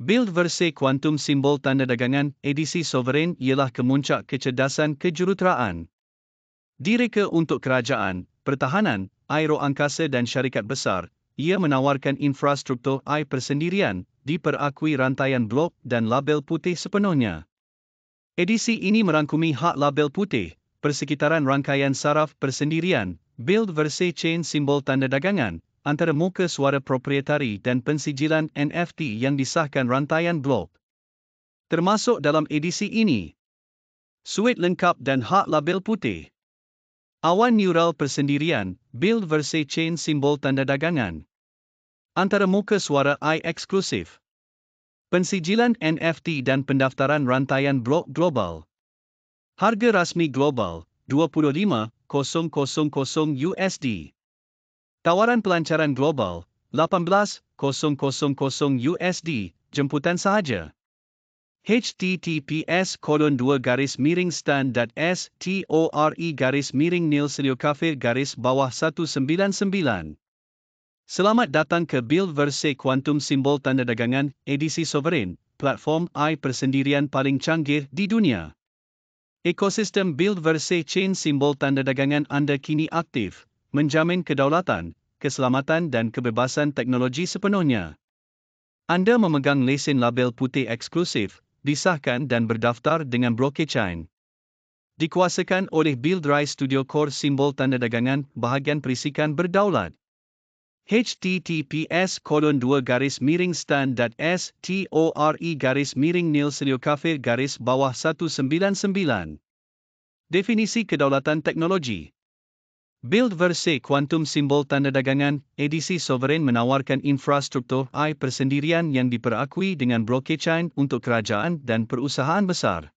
Build versi kuantum simbol tanda dagangan edisi sovereign ialah kemuncak kecerdasan kejuruteraan. Direka untuk kerajaan, pertahanan, aeroangkasa dan syarikat besar, ia menawarkan infrastruktur AI persendirian, diperakui rantaian blok dan label putih sepenuhnya. Edisi ini merangkumi hak label putih, persekitaran rangkaian saraf persendirian, build versi chain simbol tanda dagangan, antara muka suara proprietari dan pensijilan NFT yang disahkan rantaian blok. Termasuk dalam edisi ini. Suite lengkap dan hak label putih. Awan neural persendirian, build versi chain simbol tanda dagangan. Antara muka suara I eksklusif. Pensijilan NFT dan pendaftaran rantaian blok global. Harga rasmi global, 25,000 USD. Tawaran pelancaran global, 18,000 USD, jemputan sahaja. https kolon 2 garis miring stan dat s t o r e garis miring nil seliokafe garis bawah 199. Selamat datang ke Build Verse Quantum Simbol Tanda Dagangan, edisi Sovereign, platform AI persendirian paling canggih di dunia. Ekosistem Build Verse Chain Simbol Tanda Dagangan anda kini aktif, menjamin kedaulatan, keselamatan dan kebebasan teknologi sepenuhnya. Anda memegang lesen label putih eksklusif, disahkan dan berdaftar dengan blockchain. Dikuasakan oleh Build Rise Studio Core simbol tanda dagangan bahagian perisikan berdaulat. https kolon 2 garis miring stan dat s t o r e garis miring nil seliokafe garis bawah 199 Definisi kedaulatan teknologi Build versi kuantum simbol tanda dagangan, edisi sovereign menawarkan infrastruktur AI persendirian yang diperakui dengan blockchain untuk kerajaan dan perusahaan besar.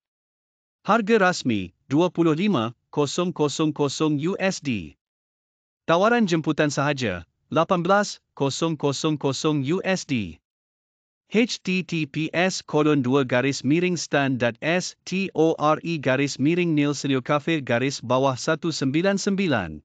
Harga rasmi, 25,000 USD. Tawaran jemputan sahaja, 18,000 USD https kolon 2 garis miring stan dat s t o r e garis miring nil seliokafe garis bawah 199